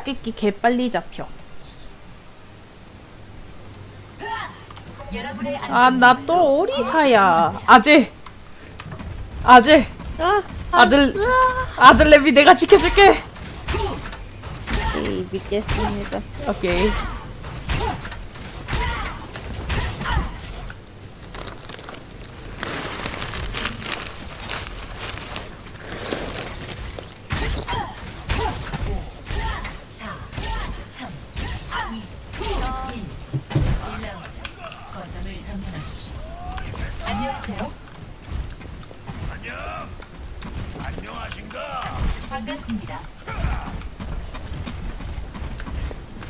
수수께끼 개 빨리 잡혀. 아 나 또 오리사야. 아재. 아재. 아, 아들 아들 레비 내가 지켜줄게. 오케이, 믿겠습니다. 오케이. 거점을 점령하십시오. 안녕하세요. 안녕. 안녕하신가? 반갑습니다.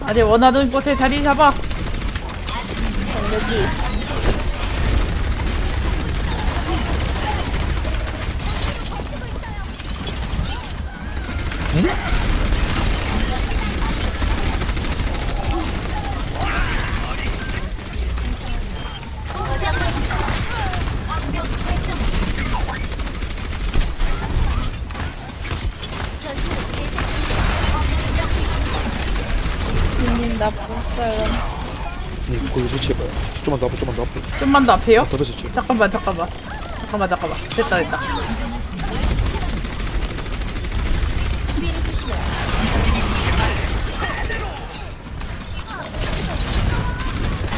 아재 원하는 곳에 자리 잡아. 여기. 님 나쁜 사람. 응, 거기 설치해봐요. 좀만 더 앞에, 좀만 더 앞에. 좀만 더 앞에요? 더 설치. 잠깐만 잠깐만. 잠깐만 잠깐만. 됐다 됐다.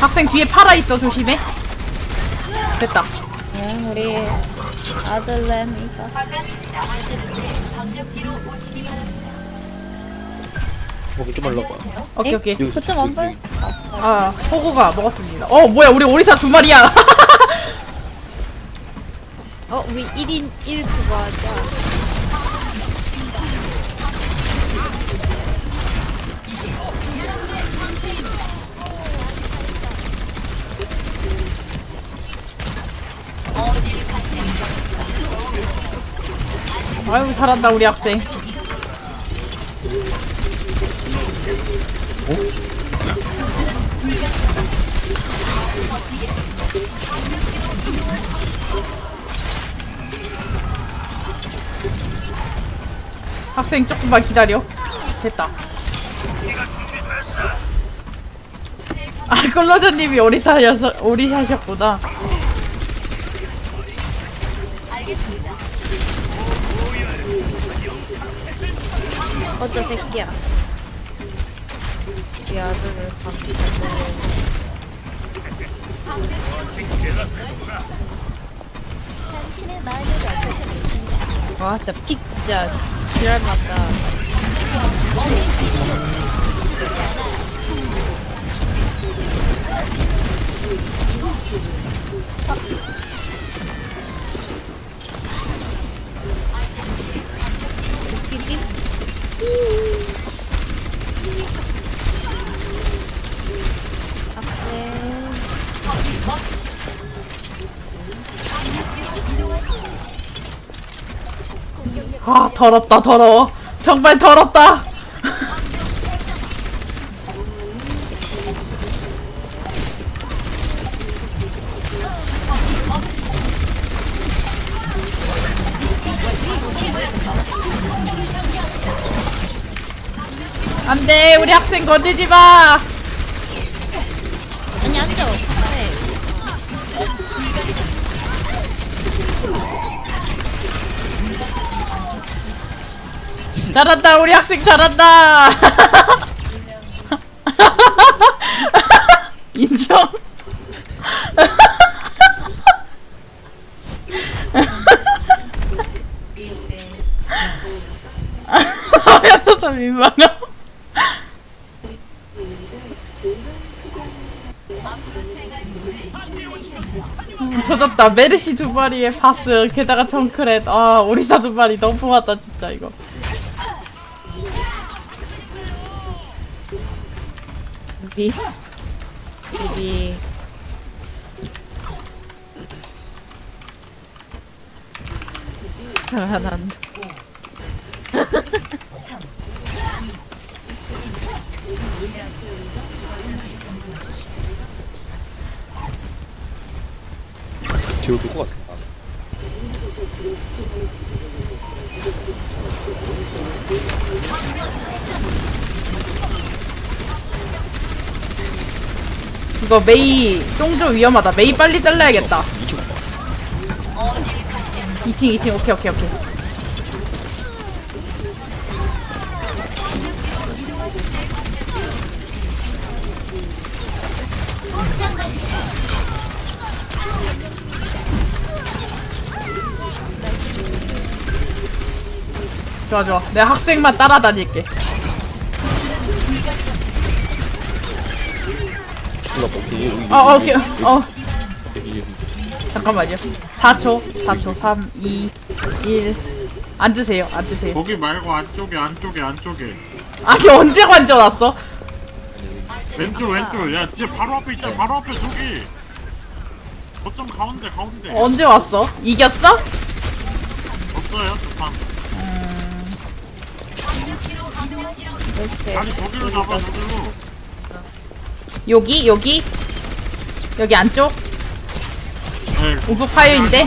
학생 뒤에 팔아 있어 조심해. 됐다. 응, 우리 아들 램이가. 방력기로 오시기 바랍니다. 거기 좀만 올라봐. 오케이 에? 오케이. 여기? 여기. 아 호구가 먹었습니다. 어 뭐야 우리 오리사 두 마리야. 어, 우리 1인 1 그거 하자. 아유 잘한다 우리 학생. 학생 조금만 기다려. 됐다. 아 컬러저님이 오리사셔서 오리사셨구나. 어저 새끼야. 우리 아들을 바꾸자. 와, 진짜 픽 진짜 지랄 났다. 아 더럽다 더러워. 정말 더럽다. 안돼 우리 학생 건드지 마. 잘한다 우리 학생 잘한다. 인정? 하면서도 민망함 음, 조졌다. 메르시 두 마리에 바스. 게다가 정크렛. 아 오리사 두 마리. 너무 왔다 진짜 이거 우리 우리 하나는 뒤로 돌것 같아. 이거 메이 쫑좀 위험하다. 메이 빨리 잘라야겠다. 이쪽 2층 2층 오케이 오케이 오케이. 좋아 좋아. 내가 학생만 따라다닐게. 와봐 오케이 여기 어, 어 여기, 오케이. 여기, 어. 여기 여기 잠깐만요. 4초, 4초, 3, 2, 1. 앉으세요, 앉으세요. 거기 말고 안쪽에 안쪽에 안쪽에 아니, 언제 관전 왔어? 왼쪽 왼쪽 야 진짜 바로 앞에 있잖아 바로 앞에 저기 거점 가운데 가운데 언제 왔어? 이겼어? 없어요 저판 이렇게 아니 저기로 잡아 저기로 여기, 여기. 여기 안쪽. 네 우북 파요인데.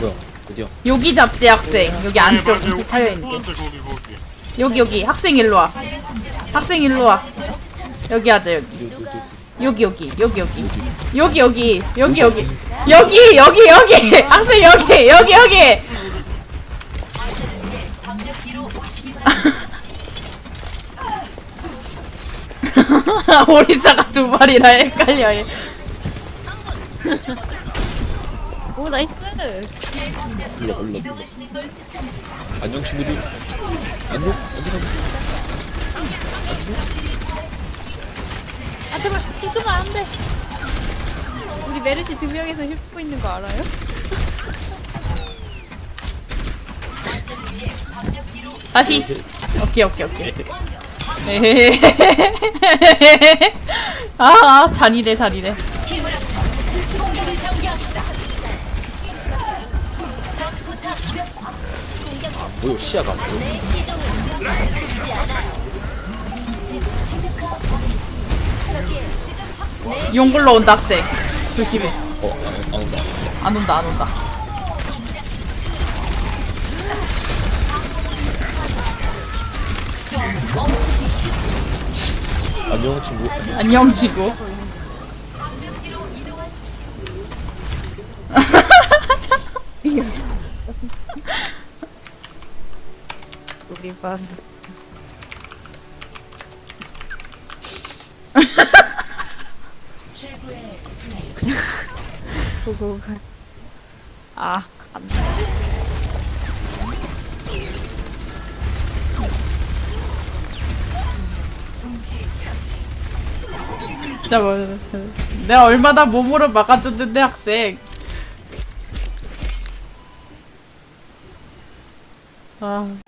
뭐야 어디야 여기 잡지, 학생. 여기 안쪽 거기 거기 여기, 여기. 학생 일로 와. 학생 일로 와. 여기 하자, 여기. 여기, 여기. 여기, 여기. 여기, 여기. 여기, 여기. 여기, 여기, 여기. 학생 여기, 여기, 여기. 오리사가 두 마리라 헷갈려. 얘. 오 나이스 일로 와, 일로. 안녕 친구들 안녕 안녕 아 제발 죽으면 안돼 우리 메르시 두 명이서 힐고 있는 거 알아요? 다시. 오케이, 오케이, 오케이. 에헤헤헤헤헤헤헤. 아, 잔이네, 잔이네. 뭐야 시야가 안 보여 용굴로 온다, 학생. 조심해. 어 안 안 온다 안 온다, 안 온다. 안녕 친구 안녕, 지구. 우리 반 최고의 보고 가. 아 간다 진짜 뭐, 내가 얼마나 몸으로 막아줬는데, 학생. 아.